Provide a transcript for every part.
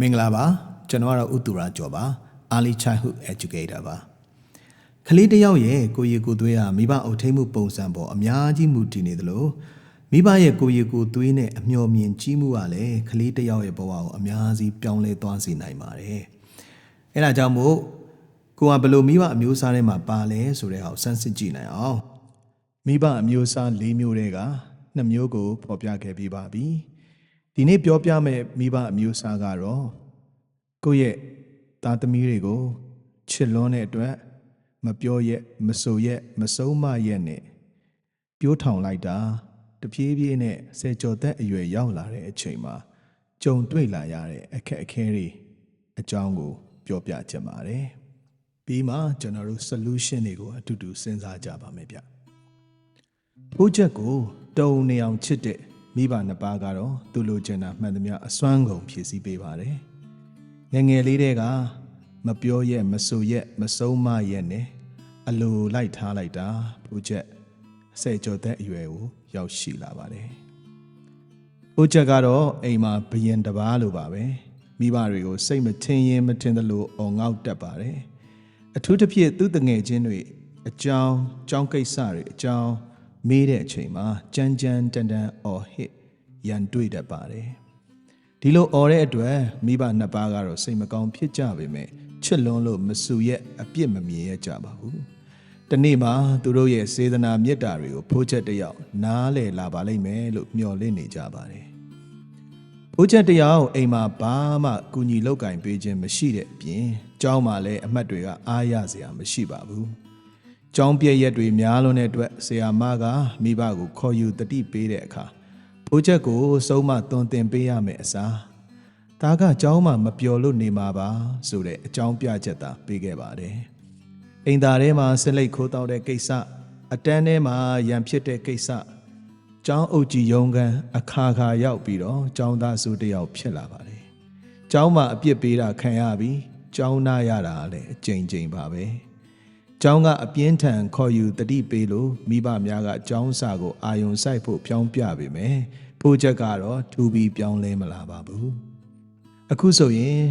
မင်္ဂလာပါကျွန်တော်ကတော့ဥတူရာကျော်ပါ early childhood educator ပါကလေးတစ်ယောက်ရဲ့ကိုယ်ရည်ကိုယ်သွေးဟာမိဘအုပ်ထိန်မှုပုံစံပေါ်အများကြီးမူတည်နေသလိုမိဘရဲ့ကိုယ်ရည်ကိုယ်သွေးနဲ့အမျှော်မြင်ကြီးမှုကလည်းကလေးတစ်ယောက်ရဲ့ဘဝကိုအများကြီးပြောင်းလဲသွားစေနိုင်ပါတယ်အဲဒါကြောင့်မို့ကိုကဘယ်လိုမိဘအမျိုးအစားတွေမှာပါလဲဆိုတဲ့ဟာကိုစမ်းစစ်ကြည့်နိုင်အောင်မိဘအမျိုးအစား၄မျိုးတည်းကနှစ်မျိုးကိုဖော်ပြခဲ့ပြီးပါပြီ ဒီနေ့ပြောပြမယ့်မိဘအမျိုးအစားကတော့ကိုယ့်ရဲ့သားသမီးတွေကိုချစ်လွန်းတဲ့အတွက်မပြောရက်မဆိုရက်မဆုံးမရက်နဲ့ပြိုးထောင်လိုက်တာတပြေးပြေးနဲ့ဆယ်ကျော်သက်အရွယ်ရောက်လာတဲ့အချိန်မှာကြုံတွေ့လာရတဲ့အခက်အခဲတွေအကြောင်းကို ပြောပြချင်ပါတယ်။ပြီးမှကျွန်တော်တို့ solution တွေကိုအတူတူစဉ်းစားကြပါမယ်ဗျ။ဘိုးချက်ကိုတုံနေအောင်ချစ်တဲ့ မိဘနှစ်ပါးကတော့သူလိုချင်တာမှန်သမျှအစွမ်းကုန်ဖြည့်ဆည်းပေးပါတယ်။ငယ်ငယ်လေးတဲကမပြောရက်မဆိုရက်မဆုံးမရက်နဲ့အလိုလိုက်ထားလိုက်တာဘိုးချက်အစဲကြော်သက်အရွယ်ကိုရောက်ရှိလာပါတယ်။ဘိုးချက်ကတော့အိမ်မှာဘယင်တပားလိုပါပဲမိဘတွေကိုစိတ်မထင်ရင်မထင်သလိုအော်ငေါက်တတ်ပါတယ်။အထူးသဖြင့်သူ့တငယ်ချင်းတွေအကြောင်းကြောင်းကိစ္စတွေအကြောင်း မေးတဲ့အချိန်မှာကြမ်းကြမ်းတန်တန်အော်ဟစ်ရန်တွေ့တတ်ပါတယ်။ဒီလိုអော်တဲ့အတွက်မိဘနှစ်ပါးကတော့စိတ်မကောင်းဖြစ်ကြပေမဲ့ချစ်လွန်းလို့မဆူရက်အပြစ်မမြင်ရကြပါဘူး။ဒီနေ့မှာသူတို့ရဲ့စေတနာမေတ္တာတွေကိုဖိုးချက်တစ်ယောက်နားလည်လာပါလိမ့်မယ်လို့မျှော်လင့်နေကြပါတယ်။ဖိုးချက်တစ်ယောက်အိမ်မှာဘာမှကူညီလောက်ကင်ပေးခြင်းမရှိတဲ့အပြင်ကျောင်းမှာလည်းအမှတ်တွေကအားရစရာမရှိပါဘူး။ ကျောင်းပြည့်ရက်တွေများလွန်းတဲ့အတွက်ဆရာမကမိဘကိုခေါ်ယူတတိပေးတဲ့အခါဘိုးချက်ကိုစုံမသွန်သင်ပေးရမယ်အစားဒါကကျောင်းမှာမပျော်လို့နေမှာပါဆိုတဲ့အကြောင်းပြချက်သာပေးခဲ့ပါတယ်။အိမ်သားထဲမှာဆလိတ်ခိုးတောက်တဲ့ကိစ္စအတန်းထဲမှာရံဖြစ်တဲ့ကိစ္စကျောင်းအုပ်ကြီးရုံးကန်အခါခါရောက်ပြီးတော့ကျောင်းသားစုတစ်ယောက်ဖြစ်လာပါတယ်။ကျောင်းမှာအပြစ်ပေးတာခံရပြီးကျောင်းသားရတာလည်းအကြိမ်ကြိမ်ပါပဲ။ ကျောင်းကအပြင်းထန်ခေါ်ယူတတိပေးလို့မိဘများကကျောင်းစာကိုအာယုံဆိုင်ဖို့ပြောင်းပြပေမယ်ဖိုးချက်ကတော့ထူပြီးပြောင်းလဲမလာပါဘူးအခုဆိုရင်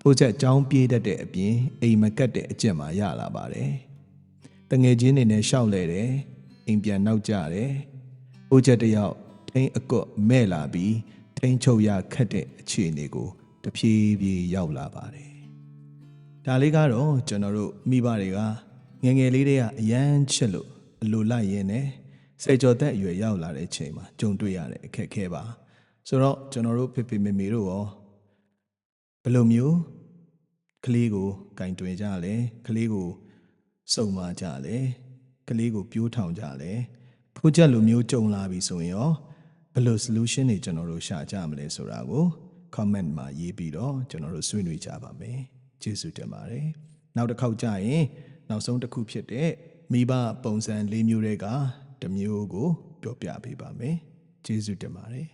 ဖိုးချက်ကျောင်းပြေးတတ်တဲ့အပြင်အိမ်မကတ်တဲ့အကျင့်မှရလာပါတယ်တငယ်ချင်းတွေနဲ့ရှောက်လဲတယ်အိမ်ပြန်နောက်ကြတယ်ဖိုးချက်တစ်ယောက်ထိန်အကွတ်မဲ့လာပြီးထိန်ချုပ်ရခတ်တဲ့အခြေအနေကိုတဖြည်းဖြည်းရောက်လာပါတယ် ဒါလေးကတော့ကျွန်တော်တို့မိဘတွေကငယ်ငယ်လေးတွေကအရန်ချစ်လို့အလိုလိုက်ရင်းနဲ့စေကျော်သက်အရွယ်ရောက်လာတဲ့အချိန်မှာကြုံတွေ့ရတဲ့အခက်အခဲပါဆိုတော့ကျွန်တော်တို့ဖေဖေမေမေတို့ရောဘယ်လိုမျိုးကလေးကိုကင်တွင်ကြလဲကလေးကိုစုံမကြလဲကလေးကိုပြိုးထောင်ကြလဲဖိုးချက်လိုမျိုးကြုံလာပြီဆိုရင်ရောဘယ်လို solution တွေကျွန်တော်တို့ရှာကြမလဲဆိုတာကို comment မှာရေးပြီးတော့ကျွန်တော်တို့ဆွေးနွေးကြပါမယ် ကျေးဇူးတင်ပါတယ်နောက်တစ်ခေါက်ကြာရင် နောက်ဆုံးတစ်ခုဖြစ်တဲ့မိဘပုံစံ၄မျိုးတွေကတစ်မျိုးကို ပြောပြပေးပါမယ်ကျေးဇူးတင်ပါတယ်